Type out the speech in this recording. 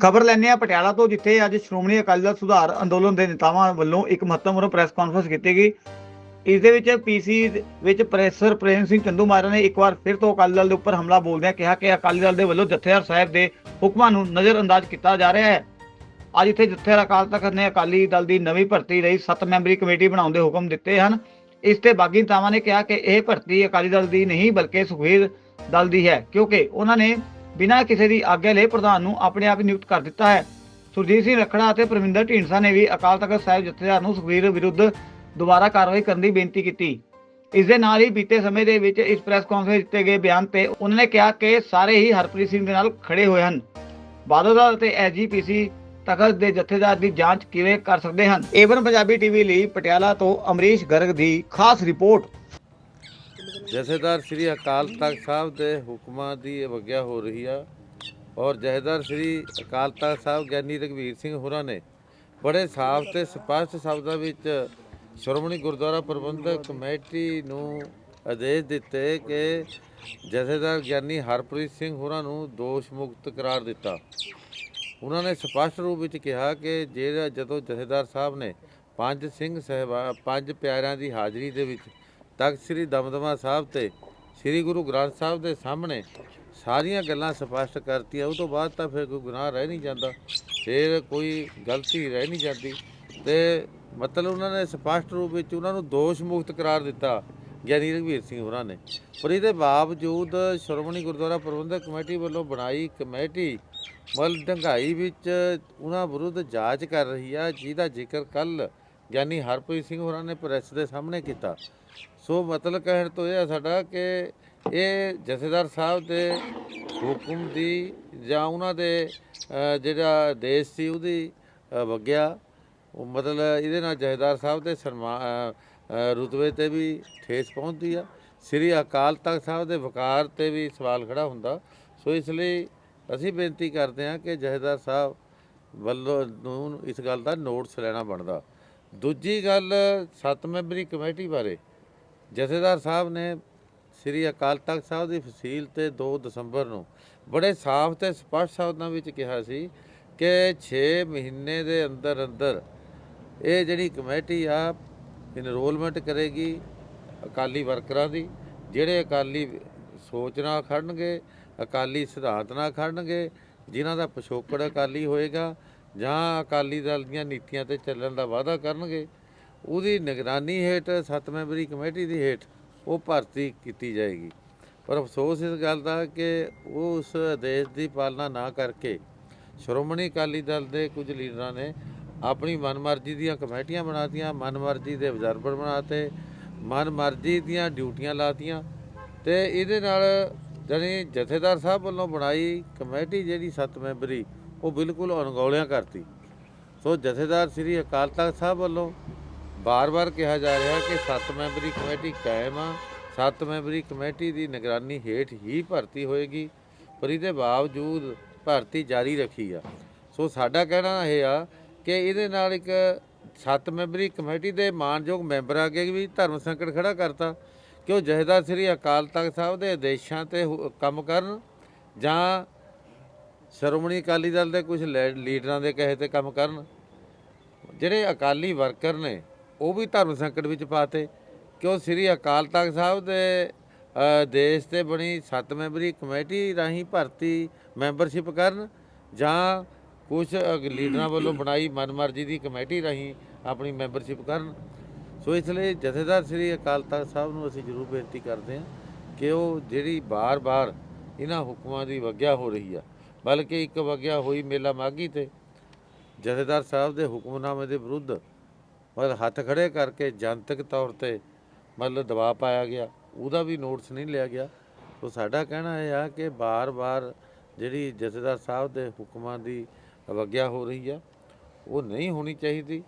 ਖਬਰ ਲੈਂਦੇ ਆ ਪਟਿਆਲਾ ਤੋਂ, ਜਿੱਥੇ ਅੱਜ ਸ਼੍ਰੋਮਣੀ ਅਕਾਲੀ ਦਲ ਸੁਧਾਰ ਅੰਦੋਲਨ ਦੇ ਨੇਤਾਵਾਂ ਵੱਲੋਂ ਇੱਕ ਮਹੱਤਵਪੂਰਨ ਪ੍ਰੈਸ ਕਾਨਫਰੰਸ ਕੀਤੀ ਗਈ। ਇਸ ਦੇ ਵਿੱਚ ਪੀਸੀ ਵਿੱਚ ਪ੍ਰੈਸਰ ਪ੍ਰੇਮ ਸਿੰਘ ਚੰਦੂਮਾਰਾ ਨੇ ਇੱਕ ਵਾਰ ਫਿਰ ਤੋਂ ਅਕਾਲੀ ਦਲ ਦੇ ਉੱਪਰ ਹਮਲਾ ਬੋਲਦਿਆਂ ਕਿਹਾ ਕਿ ਅਕਾਲੀ ਦਲ ਦੇ ਵੱਲੋਂ ਜਥੇਦਾਰ ਸਾਹਿਬ ਦੇ ਹੁਕਮਾਂ ਨੂੰ ਨਜ਼ਰਅੰਦਾਜ਼ ਕੀਤਾ ਜਾ ਰਿਹਾ ਹੈ। ਅੱਜ ਇੱਥੇ ਜਥੇਦਾਰ ਅਕਾਲ ਤਖਤ ਨੇ ਅਕਾਲੀ ਦਲ ਦੀ ਨਵੀਂ ਭਰਤੀ ਲਈ 7 ਮੈਂਬਰੀ ਕਮੇਟੀ ਬਣਾਉਣ ਦੇ ਹੁਕਮ ਦਿੱਤੇ ਹਨ। ਇਸ ਤੇ ਬਾਗੀ ਨੇਤਾਵਾਂ ਨੇ ਕਿਹਾ ਕਿ ਇਹ ਭਰਤੀ ਅਕਾਲੀ ਦਲ ਦੀ ਨਹੀਂ, ਬਲਕਿ ਸੁਖਬੀਰ ਦਲ ਦੀ ਹੈ, ਕਿਉਂਕਿ ਉਹਨਾਂ ਨੇ ਬਿਨਾਂ ਕਿਸੇ ਦੀ ਆਗਿਆ ਲਏ ਪ੍ਰਧਾਨ ਨੂੰ ਆਪਣੇ ਆਪ ਹੀ ਨਿਯੁਕਤ ਕਰ ਦਿੱਤਾ ਹੈ। ਸੁਰਜੀਤ ਸਿੰਘ ਰੱਖੜਾ ਅਤੇ ਪ੍ਰਵਿੰਦਰ ਢੀਂਡਸਾ ਨੇ ਵੀ ਅਕਾਲ ਤਖਤ ਸਾਹਿਬ ਜਥੇਦਾਰ ਨੂੰ ਸੁਖਬੀਰ ਵਿਰੁੱਧ ਦੁਬਾਰਾ ਕਾਰਵਾਈ ਕਰਨ ਦੀ ਬੇਨਤੀ ਕੀਤੀ। ਇਸ ਦੇ ਨਾਲ ਹੀ ਬੀਤੇ ਸਮੇਂ ਦੇ ਵਿੱਚ ਇਸ ਪ੍ਰੈਸ ਕਾਨਫਰੰਸ ਦਿੱਤੇ ਗਏ ਬਿਆਨ ਤੇ ਉਹਨਾਂ ਨੇ ਕਿਹਾ ਕਿ ਸਾਰੇ ਹੀ ਹਰਪ੍ਰੀਤ ਸਿੰਘ ਦੇ ਨਾਲ ਖੜੇ ਹੋਏ ਹਨ। ਬਾਦਲ ਦਾ ਅਤੇ ਐਸਜੀਪੀਸੀ ਤਖਤ ਦੇ ਜਥੇਦਾਰ ਦੀ ਜਾਂਚ ਕਿਵੇਂ ਕਰ ਸਕਦੇ ਹਨ? ਏਵਨ ਪੰਜਾਬੀ ਟੀਵੀ ਲਈ ਪਟਿਆਲਾ ਤੋਂ ਅਮਰੀਸ਼ ਗਰਗ ਦੀ ਖਾਸ ਰਿਪੋਰਟ। ਜਥੇਦਾਰ ਸ੍ਰੀ ਅਕਾਲ ਤਖਤ ਸਾਹਿਬ ਦੇ ਹੁਕਮਾਂ ਦੀ ਅਵਗਿਆ ਹੋ ਰਹੀ ਆ ਔਰ ਜਥੇਦਾਰ ਸ੍ਰੀ ਅਕਾਲ ਤਖਤ ਸਾਹਿਬ ਗਿਆਨੀ ਰਘਵੀਰ ਸਿੰਘ ਹੋਰਾਂ ਨੇ ਬੜੇ ਸਾਫ਼ ਤੇ ਸਪਸ਼ਟ ਸ਼ਬਦਾਂ ਵਿੱਚ ਸ਼੍ਰੋਮਣੀ ਗੁਰਦੁਆਰਾ ਪ੍ਰਬੰਧਕ ਕਮੇਟੀ ਨੂੰ ਆਦੇਸ਼ ਦਿੱਤੇ ਕਿ ਜਥੇਦਾਰ ਗਿਆਨੀ ਹਰਪ੍ਰੀਤ ਸਿੰਘ ਹੋਰਾਂ ਨੂੰ ਦੋਸ਼ ਮੁਕਤ ਕਰਾਰ ਦਿੱਤਾ। ਉਹਨਾਂ ਨੇ ਸਪਸ਼ਟ ਰੂਪ ਵਿੱਚ ਕਿਹਾ ਕਿ ਜਿਹੜਾ ਜਦੋਂ ਜਥੇਦਾਰ ਸਾਹਿਬ ਨੇ ਪੰਜ ਸਿੰਘ ਸਹਿਬਾ ਪੰਜ ਪਿਆਰਿਆਂ ਦੀ ਹਾਜ਼ਰੀ ਦੇ ਵਿੱਚ ਤਖਤ ਸ੍ਰੀ ਦਮਦਮਾ ਸਾਹਿਬ ਤੇ ਸ੍ਰੀ ਗੁਰੂ ਗ੍ਰੰਥ ਸਾਹਿਬ ਦੇ ਸਾਹਮਣੇ ਸਾਰੀਆਂ ਗੱਲਾਂ ਸਪਸ਼ਟ ਕਰਤੀਆਂ ਉਹ ਤੋਂ ਬਾਅਦ ਤਾਂ ਫਿਰ ਕੋਈ ਗੁਨਾਹ ਰਹਿ ਨਹੀਂ ਜਾਂਦਾ, ਫਿਰ ਕੋਈ ਗਲਤੀ ਰਹਿ ਨਹੀਂ ਜਾਂਦੀ। ਤੇ ਮਤਲਬ ਉਹਨਾਂ ਨੇ ਸਪਸ਼ਟ ਰੂਪ ਵਿੱਚ ਉਹਨਾਂ ਨੂੰ ਦੋਸ਼ ਮੁਕਤ ਕਰਾਰ ਦਿੱਤਾ, ਗਿਆਨੀ ਰਘਵੀਰ ਸਿੰਘ ਹੋਰਾਂ ਨੇ। ਪਰ ਇਹਦੇ ਬਾਵਜੂਦ ਸ਼੍ਰੋਮਣੀ ਗੁਰਦੁਆਰਾ ਪ੍ਰਬੰਧਕ ਕਮੇਟੀ ਵੱਲੋਂ ਬਣਾਈ ਕਮੇਟੀ ਮਲ ਢੰਗਾਈ ਵਿੱਚ ਉਹਨਾਂ ਵਿਰੁੱਧ ਜਾਂਚ ਕਰ ਰਹੀ ਆ, ਜਿਹਦਾ ਜ਼ਿਕਰ ਕੱਲ ਗਿਆਨੀ ਹਰਪ੍ਰੀਤ ਸਿੰਘ ਹੋਰਾਂ ਨੇ ਪ੍ਰੈਸ ਦੇ ਸਾਹਮਣੇ ਕੀਤਾ। ਸੋ ਮਤਲਬ ਕਹਿਣ ਤੋਂ ਇਹ ਆ ਸਾਡਾ ਕਿ ਇਹ ਜਥੇਦਾਰ ਸਾਹਿਬ ਦੇ ਹੁਕਮ ਦੀ ਜਾਂ ਉਹਨਾਂ ਦੇ ਜਿਹੜਾ ਦੇਸ਼ ਸੀ ਉਹਦੀ ਵਗਿਆ, ਉਹ ਮਤਲਬ ਇਹਦੇ ਨਾਲ ਜਥੇਦਾਰ ਸਾਹਿਬ ਦੇ ਸਨਮਾਨ ਰੁਤਬੇ ਤੇ ਵੀ ਠੇਸ ਪਹੁੰਚਦੀ ਆ। ਸ੍ਰੀ ਅਕਾਲ ਤਖਤ ਸਾਹਿਬ ਦੇ ਵਕਾਰ ਤੇ ਵੀ ਸਵਾਲ ਖੜਾ ਹੁੰਦਾ। ਸੋ ਇਸ ਲਈ ਅਸੀਂ ਬੇਨਤੀ ਕਰਦੇ ਹਾਂ ਕਿ ਜਥੇਦਾਰ ਸਾਹਿਬ ਵੱਲੋਂ ਨੂੰ ਇਸ ਗੱਲ ਦਾ ਨੋਟਿਸ ਲੈਣਾ ਬਣਦਾ। ਦੂਜੀ ਗੱਲ ਸੱਤ ਮੈਂਬਰੀ ਕਮੇਟੀ ਬਾਰੇ। ਜਥੇਦਾਰ ਸਾਹਿਬ ਨੇ ਸ੍ਰੀ ਅਕਾਲ ਤਖਤ ਸਾਹਿਬ ਦੀ ਫਸੀਲ ਤੇ 2 ਦਸੰਬਰ ਨੂੰ ਬੜੇ ਸਾਫ਼ ਤੇ ਸਪਸ਼ਟ ਸ਼ਬਦਾਂ ਵਿੱਚ ਕਿਹਾ ਸੀ ਕਿ 6 ਮਹੀਨੇ ਦੇ ਅੰਦਰ ਅੰਦਰ ਇਹ ਜਿਹੜੀ ਕਮੇਟੀ ਆ ਇਨਰੋਲਮੈਂਟ ਕਰੇਗੀ ਅਕਾਲੀ ਵਰਕਰਾਂ ਦੀ, ਜਿਹੜੇ ਅਕਾਲੀ ਸੋਚ ਨਾਲ ਖੜਨਗੇ, ਅਕਾਲੀ ਸਿਧਾਂਤ ਨਾਲ ਖੜਨਗੇ, ਜਿਨ੍ਹਾਂ ਦਾ ਪਿਛੋਕੜ ਅਕਾਲੀ ਹੋਏਗਾ ਜਾਂ ਅਕਾਲੀ ਦਲ ਦੀਆਂ ਨੀਤੀਆਂ ਤੇ ਚੱਲਣ ਦਾ ਵਾਅਦਾ ਕਰਨਗੇ, ਉਹਦੀ ਨਿਗਰਾਨੀ ਹੇਠ ਸੱਤ ਮੈਂਬਰੀ ਕਮੇਟੀ ਦੀ ਹੇਠ ਉਹ ਭਰਤੀ ਕੀਤੀ ਜਾਏਗੀ। ਪਰ ਅਫਸੋਸ ਇਸ ਗੱਲ ਦਾ ਕਿ ਉਹ ਉਸ ਆਦੇਸ਼ ਦੀ ਪਾਲਣਾ ਨਾ ਕਰਕੇ ਸ਼੍ਰੋਮਣੀ ਅਕਾਲੀ ਦਲ ਦੇ ਕੁਝ ਲੀਡਰਾਂ ਨੇ ਆਪਣੀ ਮਨਮਰਜ਼ੀ ਦੀਆਂ ਕਮੇਟੀਆਂ ਬਣਾਤੀਆਂ, ਮਨਮਰਜ਼ੀ ਦੇ ਅਬਜ਼ਰਵਰ ਬਣਾਤੇ, ਮਨਮਰਜ਼ੀ ਦੀਆਂ ਡਿਊਟੀਆਂ ਲਾਤੀਆਂ ਤੇ ਇਹਦੇ ਨਾਲ ਜਾਣੀ ਜਥੇਦਾਰ ਸਾਹਿਬ ਵੱਲੋਂ ਬਣਾਈ ਕਮੇਟੀ ਜਿਹੜੀ ਸੱਤ ਮੈਂਬਰੀ ਉਹ ਬਿਲਕੁਲ ਅਣਗੌਲਿਆਂ ਕਰਤੀ। ਸੋ ਜਥੇਦਾਰ ਸ੍ਰੀ ਅਕਾਲ ਤਖਤ ਸਾਹਿਬ ਵੱਲੋਂ ਬਾਰ-ਬਾਰ ਕਿਹਾ ਜਾ ਰਿਹਾ ਕਿ ਸੱਤ ਮੈਂਬਰੀ ਕਮੇਟੀ ਕਾਇਮ ਆ। ਸੱਤ ਮੈਂਬਰੀ ਕਮੇਟੀ ਦੀ ਨਿਗਰਾਨੀ ਹੇਠ ਹੀ ਭਰਤੀ ਹੋਏਗੀ, ਪਰ ਇਹਦੇ ਬਾਵਜੂਦ ਭਰਤੀ ਜਾਰੀ ਰੱਖੀ ਆ। ਸੋ ਸਾਡਾ ਕਹਿਣਾ ਇਹ ਆ ਕਿ ਇਹਦੇ ਨਾਲ ਇੱਕ ਸੱਤ ਮੈਂਬਰੀ ਕਮੇਟੀ ਦੇ ਮਾਨਯੋਗ ਮੈਂਬਰ ਅੱਗੇ ਵੀ ਧਰਮ ਸੰਕਟ ਖੜਾ ਕਰਤਾ ਕਿ ਉਹ ਜਥੇਦਾਰ ਸ੍ਰੀ ਅਕਾਲ ਤਖਤ ਸਾਹਿਬ ਦੇ ਆਦੇਸ਼ਾਂ ਤੇ ਹੁ- ਕੰਮ ਕਰਨ ਜਾਂ ਸ਼੍ਰੋਮਣੀ ਅਕਾਲੀ ਦਲ ਦੇ ਕੁਝ ਲੀਡਰਾਂ ਦੇ ਕਹੇ ਤੇ ਕੰਮ ਕਰਨ। ਜਿਹੜੇ ਅਕਾਲੀ ਵਰਕਰ ਨੇ, ਉਹ ਵੀ ਧਰਮ ਸੰਕਟ ਵਿੱਚ ਪਾਤੇ। ਕਿ ਉਹ ਸ੍ਰੀ ਅਕਾਲ ਤਖਤ ਸਾਹਿਬ ਦੇ ਦੇਸ਼ ਤੇ ਬਣੀ ਸੱਤ ਮੈਂਬਰੀ ਕਮੇਟੀ ਰਾਹੀਂ ਭਰਤੀ ਮੈਂਬਰਸ਼ਿਪ ਕਰਨ ਜਾਂ ਕੁਝ ਲੀਡਰਾਂ ਵੱਲੋਂ ਬਣਾਈ ਮਨਮਰਜ਼ੀ ਦੀ ਕਮੇਟੀ ਰਾਹੀਂ ਆਪਣੀ ਮੈਂਬਰਸ਼ਿਪ ਕਰਨ। ਸੋ ਇਸ ਲਈ ਜਥੇਦਾਰ ਸ੍ਰੀ ਅਕਾਲ ਤਖਤ ਸਾਹਿਬ ਨੂੰ ਅਸੀਂ ਜ਼ਰੂਰ ਬੇਨਤੀ ਕਰਦੇ ਹਾਂ ਕਿ ਉਹ ਜਿਹੜੀ ਬਾਰ-ਬਾਰ ਇਹਨਾਂ ਹੁਕਮਾਂ ਦੀ ਵਗਿਆ ਹੋ ਰਹੀ ਆ ਬਲਕਿ ਇੱਕ ਵਗਿਆ ਹੋਈ ਮੇਲਾ ਮਾਗੀ ਤੇ। ਜਥੇਦਾਰ ਸਾਹਿਬ ਦੇ ਹੁਕਮਨਾਮੇ ਦੇ ਵਿਰੁੱਧ ਮਤਲਬ ਹੱਥ ਖੜੇ ਕਰਕੇ ਜਨਤਕ ਤੌਰ ਤੇ ਮਤਲਬ ਦਬਾਅ ਪਾਇਆ ਗਿਆ। ਉਹਦਾ ਵੀ ਨੋਟਿਸ ਨਹੀਂ ਲਿਆ ਗਿਆ। ਸੋ ਸਾਡਾ ਕਹਿਣਾ ਇਹ ਆ ਕਿ ਬਾਰ-ਬਾਰ ਜਿਹੜੀ ਜਥੇਦਾਰ ਸਾਹਿਬ ਦੇ ਹੁਕਮਾਂ ਦੀ ਅਵਗਿਆ ਹੋ ਰਹੀ ਆ, ਉਹ ਨਹੀਂ ਹੋਣੀ ਚਾਹੀਦੀ।